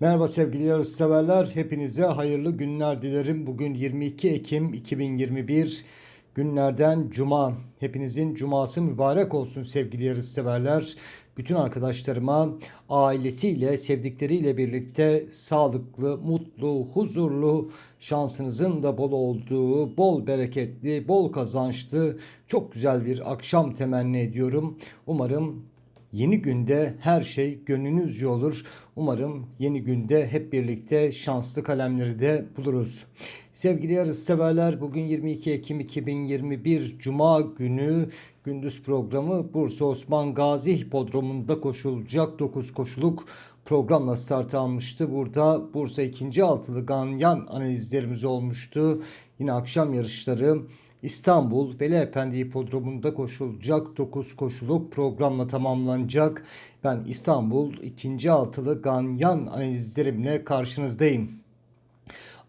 Merhaba sevgili yarışseverler. Hepinize hayırlı günler dilerim. Bugün 22 Ekim 2021 günlerden cuma. Hepinizin cuması mübarek olsun sevgili yarışseverler. Bütün arkadaşlarıma ailesiyle, sevdikleriyle birlikte sağlıklı, mutlu, huzurlu, şansınızın da bol olduğu, bol bereketli, bol kazançlı, çok güzel bir akşam temenni ediyorum. Umarım Yeni günde her şey gönlünüzce olur. Umarım yeni günde hep birlikte şanslı kalemleri de buluruz. Sevgili yarış severler bugün 22 Ekim 2021 Cuma günü gündüz programı Bursa Osman Gazi Hipodromu'nda koşulacak 9 koşuluk programla start almıştı. Burada Bursa 2. altılı ganyan analizlerimiz olmuştu. Yine akşam yarışları İstanbul Veli Efendi Hipodromu'nda koşulacak 9 koşuluk programla tamamlanacak. Ben İstanbul 2. altılı ganyan analizlerimle karşınızdayım.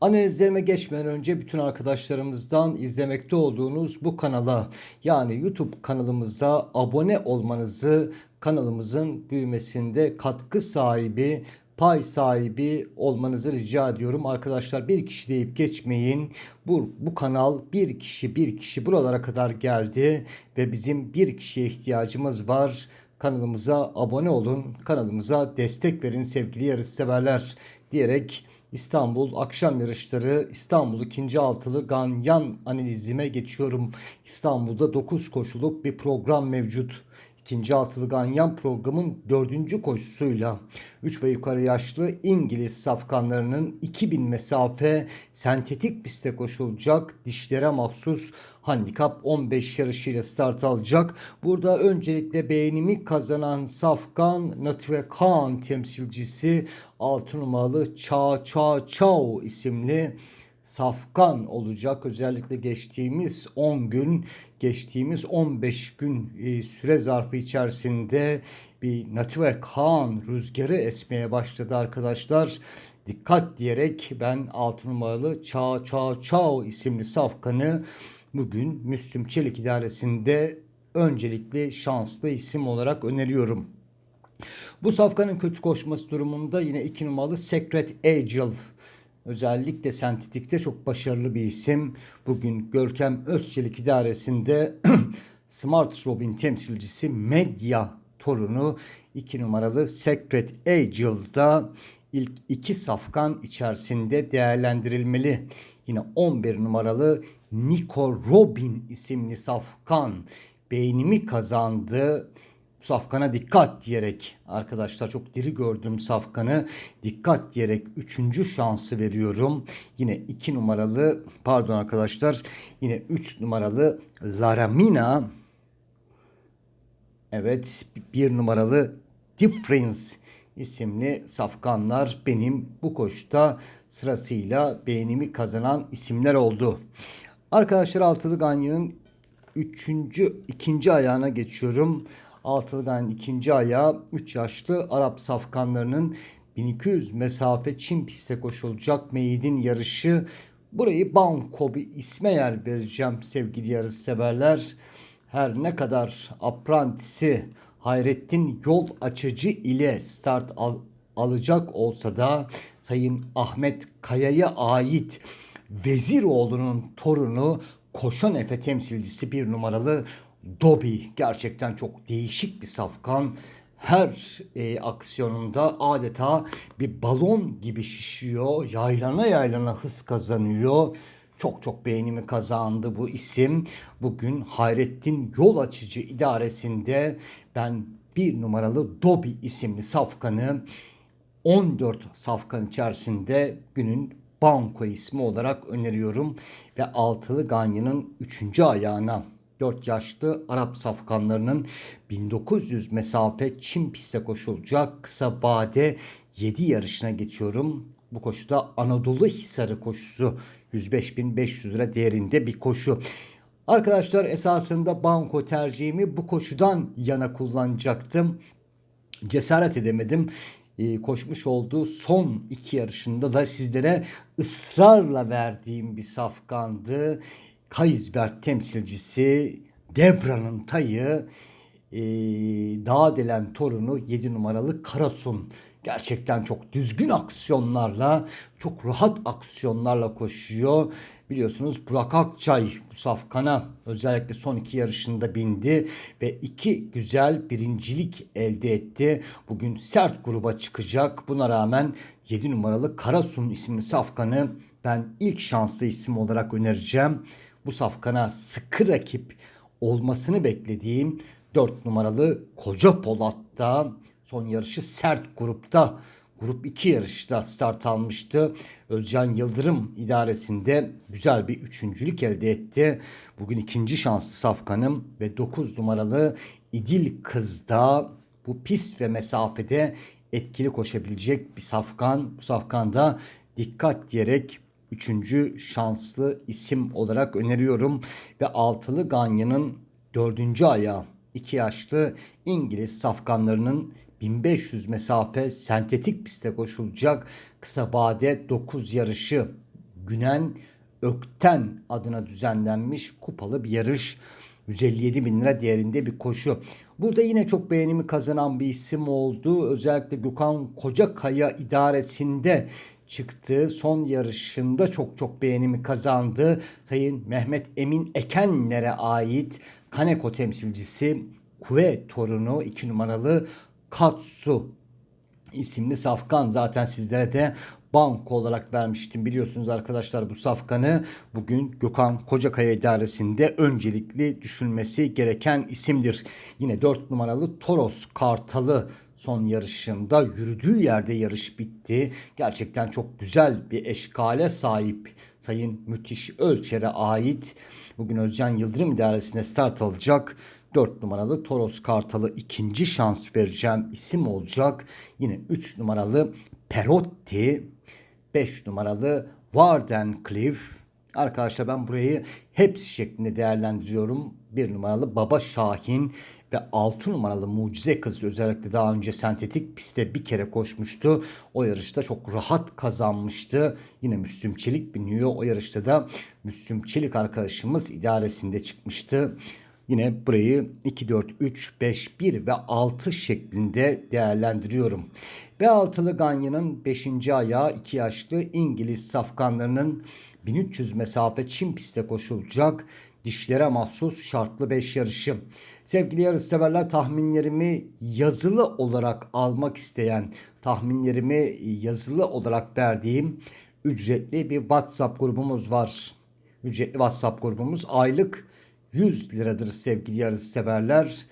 Analizlerime geçmeden önce bütün arkadaşlarımızdan izlemekte olduğunuz bu kanala yani YouTube kanalımıza abone olmanızı kanalımızın büyümesinde katkı sahibi pay sahibi olmanızı rica ediyorum. Arkadaşlar bir kişi deyip geçmeyin. Bu, bu kanal bir kişi bir kişi buralara kadar geldi ve bizim bir kişiye ihtiyacımız var. Kanalımıza abone olun, kanalımıza destek verin sevgili yarışseverler diyerek İstanbul akşam yarışları İstanbul 2. altılı Ganyan analizime geçiyorum. İstanbul'da 9 koşuluk bir program mevcut. İkinci altılı ganyan programın dördüncü koşusuyla 3 ve yukarı yaşlı İngiliz safkanlarının 2000 mesafe sentetik pistte koşulacak dişlere mahsus handikap 15 yarışıyla start alacak. Burada öncelikle beğenimi kazanan Safkan Natife Khan temsilcisi 6 numaralı Cha Cha Chao isimli safkan olacak. Özellikle geçtiğimiz 10 gün, geçtiğimiz 15 gün e, süre zarfı içerisinde bir Native Kaan rüzgarı esmeye başladı arkadaşlar. Dikkat diyerek ben 6 numaralı Çağ Çağ Çağ isimli safkanı bugün Müslüm Çelik idaresinde öncelikli şanslı isim olarak öneriyorum. Bu safkanın kötü koşması durumunda yine 2 numaralı Secret Angel Özellikle sentetikte çok başarılı bir isim. Bugün Görkem Özçelik idaresinde Smart Robin temsilcisi Medya torunu 2 numaralı Secret Angel'da ilk iki safkan içerisinde değerlendirilmeli. Yine 11 numaralı Nico Robin isimli safkan beynimi kazandı. Safkan'a dikkat diyerek arkadaşlar çok diri gördüm Safkan'ı dikkat diyerek üçüncü şansı veriyorum. Yine iki numaralı pardon arkadaşlar yine üç numaralı Laramina evet bir numaralı Difference isimli safkanlar benim bu koşuda sırasıyla beğenimi kazanan isimler oldu. Arkadaşlar altılı ganyanın üçüncü ikinci ayağına geçiyorum. Altılı ikinci ayağı 3 yaşlı Arap safkanlarının 1200 mesafe Çin piste koşulacak meydin yarışı. Burayı Banko bir isme yer vereceğim sevgili yarış severler. Her ne kadar aprantisi Hayrettin yol açıcı ile start al alacak olsa da Sayın Ahmet Kaya'ya ait Veziroğlu'nun torunu Koşan Efe temsilcisi bir numaralı Dobby gerçekten çok değişik bir safkan. Her e, aksiyonunda adeta bir balon gibi şişiyor. Yaylana yaylana hız kazanıyor. Çok çok beğenimi kazandı bu isim. Bugün Hayrettin Yol Açıcı idaresinde ben bir numaralı Dobby isimli safkanı 14 safkan içerisinde günün banko ismi olarak öneriyorum. Ve altılı Ganyan'ın 3. ayağına 4 yaşlı Arap safkanlarının 1900 mesafe Çin piste koşulacak kısa vade 7 yarışına geçiyorum. Bu koşuda Anadolu Hisarı koşusu 105.500 lira değerinde bir koşu. Arkadaşlar esasında banko tercihimi bu koşudan yana kullanacaktım. Cesaret edemedim. Ee, koşmuş olduğu son iki yarışında da sizlere ısrarla verdiğim bir safkandı. Kaysbert temsilcisi Debra'nın tayı e, Dağdelen torunu 7 numaralı Karasun gerçekten çok düzgün aksiyonlarla, çok rahat aksiyonlarla koşuyor. Biliyorsunuz Burak Akçay bu safkana özellikle son iki yarışında bindi ve iki güzel birincilik elde etti. Bugün sert gruba çıkacak. Buna rağmen 7 numaralı Karasun isimli safkanı ben ilk şanslı isim olarak önereceğim. Bu safkana sıkı rakip olmasını beklediğim 4 numaralı Koca Polat'ta son yarışı sert grupta Grup 2 yarışta start almıştı. Özcan Yıldırım idaresinde güzel bir üçüncülük elde etti. Bugün ikinci şanslı safkanım ve 9 numaralı İdil Kız'da bu pist ve mesafede etkili koşabilecek bir safkan. Bu safkanda dikkat diyerek üçüncü şanslı isim olarak öneriyorum. Ve altılı Ganyan'ın dördüncü ayağı iki yaşlı İngiliz safkanlarının 1500 mesafe sentetik pistte koşulacak kısa vade 9 yarışı Günen Ökten adına düzenlenmiş kupalı bir yarış. 157 bin lira değerinde bir koşu. Burada yine çok beğenimi kazanan bir isim oldu. Özellikle Gökhan Kocakaya idaresinde çıktı. Son yarışında çok çok beğenimi kazandı. Sayın Mehmet Emin Ekenler'e ait Kaneko temsilcisi Kuve torunu 2 numaralı Katsu isimli safkan zaten sizlere de banko olarak vermiştim biliyorsunuz arkadaşlar bu safkanı bugün Gökhan Kocakaya idaresinde öncelikli düşünmesi gereken isimdir. Yine 4 numaralı Toros Kartalı son yarışında yürüdüğü yerde yarış bitti. Gerçekten çok güzel bir eşkale sahip Sayın Müthiş Ölçer'e ait. Bugün Özcan Yıldırım idaresinde start alacak. 4 numaralı Toros Kartalı ikinci şans vereceğim isim olacak. Yine 3 numaralı Perotti, 5 numaralı Wardenclyffe. Arkadaşlar ben burayı hepsi şeklinde değerlendiriyorum. 1 numaralı Baba Şahin ve 6 numaralı Mucize Kız özellikle daha önce sentetik pistte bir kere koşmuştu. O yarışta çok rahat kazanmıştı. Yine Müslüm Çelik biniyor. O yarışta da Müslüm Çelik arkadaşımız idaresinde çıkmıştı. Yine burayı 2, 4, 3, 5, 1 ve 6 şeklinde değerlendiriyorum. Ve altılı Ganyan'ın 5. ayağı 2 yaşlı İngiliz safkanlarının 1300 mesafe çim pistte koşulacak dişlere mahsus şartlı 5 yarışı. Sevgili yarışseverler tahminlerimi yazılı olarak almak isteyen, tahminlerimi yazılı olarak verdiğim ücretli bir WhatsApp grubumuz var. Ücretli WhatsApp grubumuz aylık 100 liradır sevgili yarış severler.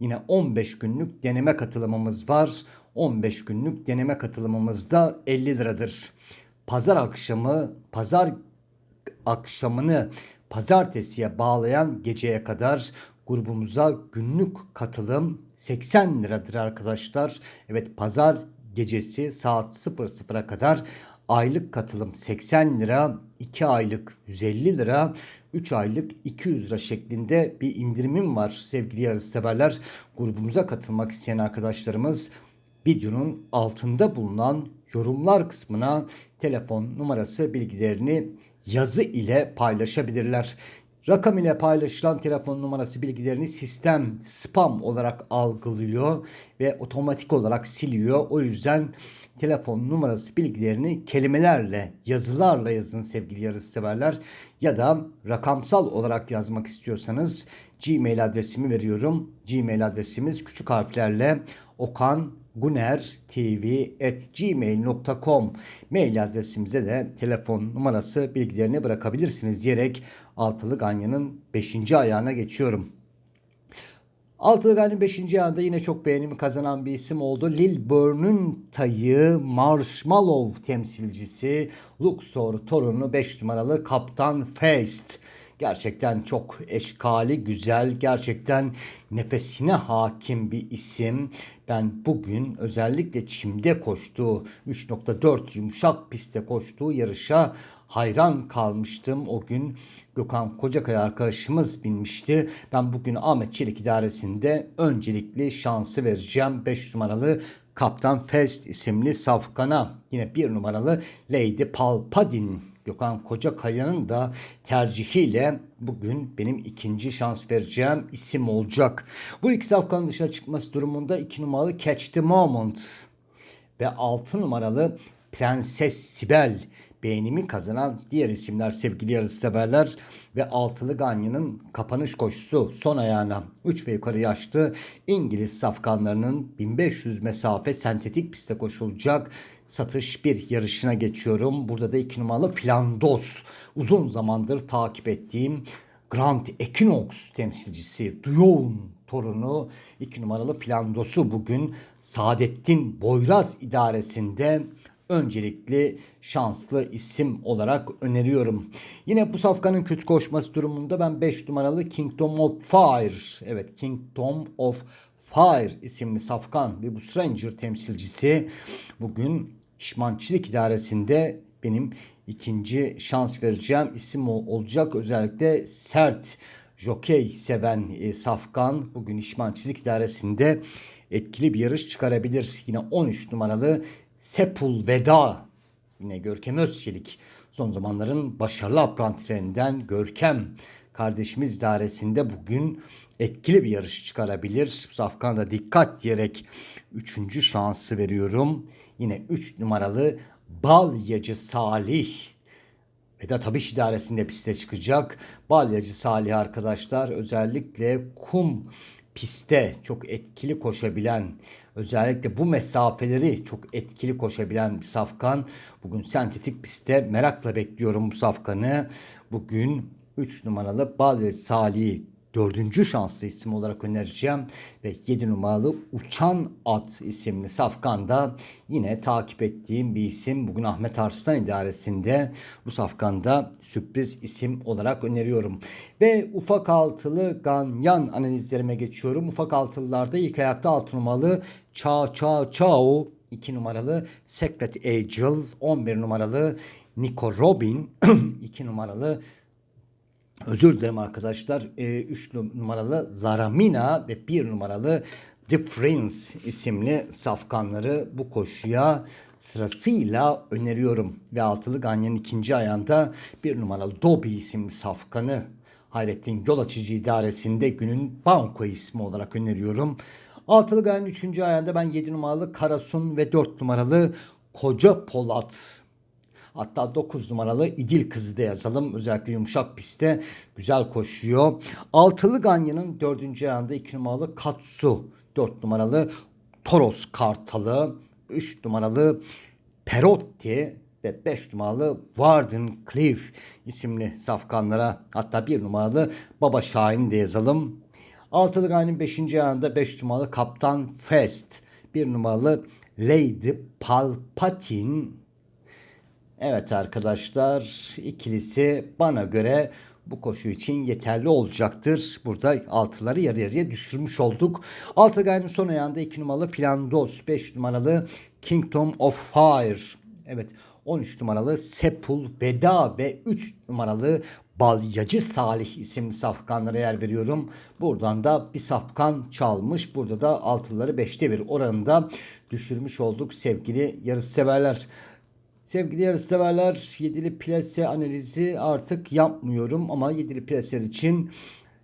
Yine 15 günlük deneme katılımımız var. 15 günlük deneme katılımımız da 50 liradır. Pazar akşamı, pazar akşamını pazartesiye bağlayan geceye kadar grubumuza günlük katılım 80 liradır arkadaşlar. Evet pazar gecesi saat 00'a kadar aylık katılım 80 lira, 2 aylık 150 lira, 3 aylık 200 lira şeklinde bir indirimim var sevgili yarışseverler. Grubumuza katılmak isteyen arkadaşlarımız videonun altında bulunan yorumlar kısmına telefon numarası bilgilerini yazı ile paylaşabilirler. Rakam ile paylaşılan telefon numarası bilgilerini sistem spam olarak algılıyor ve otomatik olarak siliyor. O yüzden telefon numarası bilgilerini kelimelerle, yazılarla yazın sevgili yarış severler ya da rakamsal olarak yazmak istiyorsanız Gmail adresimi veriyorum. Gmail adresimiz küçük harflerle okan guner.tv@gmail.com mail adresimize de telefon numarası bilgilerini bırakabilirsiniz diyerek Altılı Ganyan'ın 5. ayağına geçiyorum. Altılı Ganyan 5. ayağında yine çok beğenimi kazanan bir isim oldu. Lil Burn'un tayı Marshmallow temsilcisi Luxor torunu 5 numaralı Kaptan Feist. Gerçekten çok eşkali güzel, gerçekten nefesine hakim bir isim. Ben bugün özellikle çimde koştuğu 3.4 yumuşak pistte koştuğu yarışa hayran kalmıştım. O gün Gökhan Kocakaya arkadaşımız binmişti. Ben bugün Ahmet Çelik idaresinde öncelikli şansı vereceğim. 5 numaralı Kaptan Fest isimli safkana. Yine bir numaralı Lady Palpadin Gökhan Kocakaya'nın da tercihiyle bugün benim ikinci şans vereceğim isim olacak. Bu iki safkanın dışına çıkması durumunda iki numaralı Catch the Moment ve 6 numaralı Prenses Sibel beğenimi kazanan diğer isimler sevgili yarışseverler ve altılı Ganyan'ın kapanış koşusu son ayağına 3 ve yukarı yaşlı İngiliz safkanlarının 1500 mesafe sentetik pistte koşulacak satış bir yarışına geçiyorum. Burada da 2 numaralı Flandos uzun zamandır takip ettiğim Grand Equinox temsilcisi Duyoğun torunu 2 numaralı Flandos'u bugün Saadettin Boyraz idaresinde öncelikli şanslı isim olarak öneriyorum. Yine bu safkanın kötü koşması durumunda ben 5 numaralı Kingdom of Fire, evet Kingdom of Fire isimli safkan ve bu Stranger temsilcisi bugün Şişman Çizik idaresinde benim ikinci şans vereceğim isim olacak. Özellikle sert jokey seven e, Safkan bugün İşman Çizik idaresinde etkili bir yarış çıkarabilir. Yine 13 numaralı Sepul Veda yine Görkem Özçelik son zamanların başarılı aprantilerinden Görkem kardeşimiz idaresinde bugün etkili bir yarış çıkarabilir. Safkan'a da dikkat diyerek 3. şansı veriyorum. Yine 3 numaralı Balyacı Salih Vedat Habiş idaresinde piste çıkacak. Balyacı Salih arkadaşlar özellikle kum pistte çok etkili koşabilen özellikle bu mesafeleri çok etkili koşabilen bir safkan. Bugün sentetik pistte merakla bekliyorum bu safkanı. Bugün 3 numaralı Balyacı Salih dördüncü şanslı isim olarak önereceğim. Ve 7 numaralı Uçan At isimli safkanda yine takip ettiğim bir isim. Bugün Ahmet Arslan idaresinde bu safkanda sürpriz isim olarak öneriyorum. Ve ufak altılı ganyan analizlerime geçiyorum. Ufak altılılarda ilk ayakta 6 numaralı Ça Ça Chao 2 numaralı Secret Angel 11 numaralı Nico Robin 2 numaralı Özür dilerim arkadaşlar. 3 e, numaralı Laramina ve 1 numaralı The Prince isimli safkanları bu koşuya sırasıyla öneriyorum. Ve altılı Ganyan'ın ikinci ayağında bir numaralı Dobby isimli safkanı Hayrettin Yol Açıcı İdaresi'nde günün banko ismi olarak öneriyorum. Altılı Ganyan'ın üçüncü ayağında ben 7 numaralı Karasun ve 4 numaralı Koca Polat Hatta 9 numaralı İdil Kızı da yazalım. Özellikle yumuşak pistte güzel koşuyor. Altılı Ganyan'ın dördüncü ayağında 2 numaralı Katsu. 4 numaralı Toros Kartalı. 3 numaralı Perotti ve 5 numaralı Warden Cliff isimli safkanlara hatta 1 numaralı Baba Şahin de yazalım. Altılı Ganyan'ın 5. ayağında 5 numaralı Kaptan Fest. 1 numaralı Lady Palpatine Evet arkadaşlar ikilisi bana göre bu koşu için yeterli olacaktır. Burada altıları yarı yarıya düşürmüş olduk. Altı gayrının son ayağında 2 numaralı Flandos, 5 numaralı Kingdom of Fire. Evet 13 numaralı Sepul Veda ve 3 numaralı Balyacı Salih isimli safkanlara yer veriyorum. Buradan da bir safkan çalmış. Burada da altıları 5'te 1 oranında düşürmüş olduk sevgili yarış severler. Sevgili yarışseverler yedili plase analizi artık yapmıyorum ama yedili plaseler için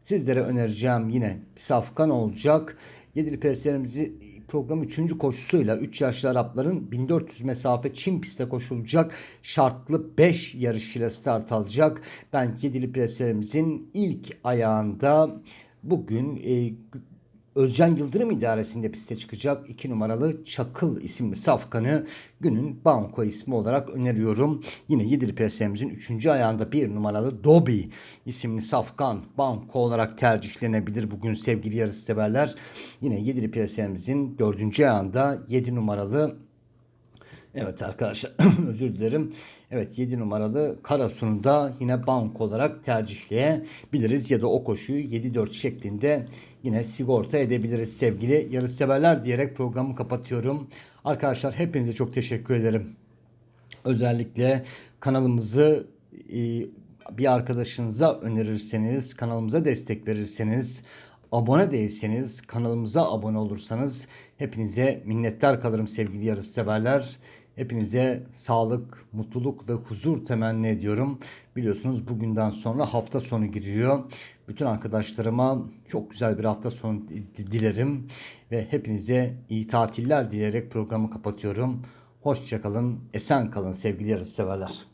sizlere önereceğim yine bir safkan olacak. Yedili plaselerimizi program 3. koşusuyla 3 yaşlı Arapların 1400 mesafe Çin pistte koşulacak şartlı 5 yarışıyla start alacak. Ben yedili preslerimizin ilk ayağında bugün e, Özcan Yıldırım idaresinde piste çıkacak 2 numaralı Çakıl isimli safkanı günün banko ismi olarak öneriyorum. Yine Yedili PSM'imizin 3. ayağında 1 numaralı Dobby isimli safkan banko olarak tercihlenebilir bugün sevgili yarış severler. Yine Yedili PSM'imizin 4. ayağında 7 numaralı Evet arkadaşlar özür dilerim. Evet 7 numaralı Karasu'nu da yine bank olarak tercihleyebiliriz ya da o koşuyu 7-4 şeklinde yine sigorta edebiliriz sevgili yarışseverler diyerek programı kapatıyorum. Arkadaşlar hepinize çok teşekkür ederim. Özellikle kanalımızı e, bir arkadaşınıza önerirseniz, kanalımıza destek verirseniz, abone değilseniz, kanalımıza abone olursanız hepinize minnettar kalırım sevgili yarışseverler. Hepinize sağlık, mutluluk ve huzur temenni ediyorum. Biliyorsunuz bugünden sonra hafta sonu giriyor. Bütün arkadaşlarıma çok güzel bir hafta sonu dilerim ve hepinize iyi tatiller dileyerek programı kapatıyorum. Hoşçakalın, esen kalın sevgili yarışseverler.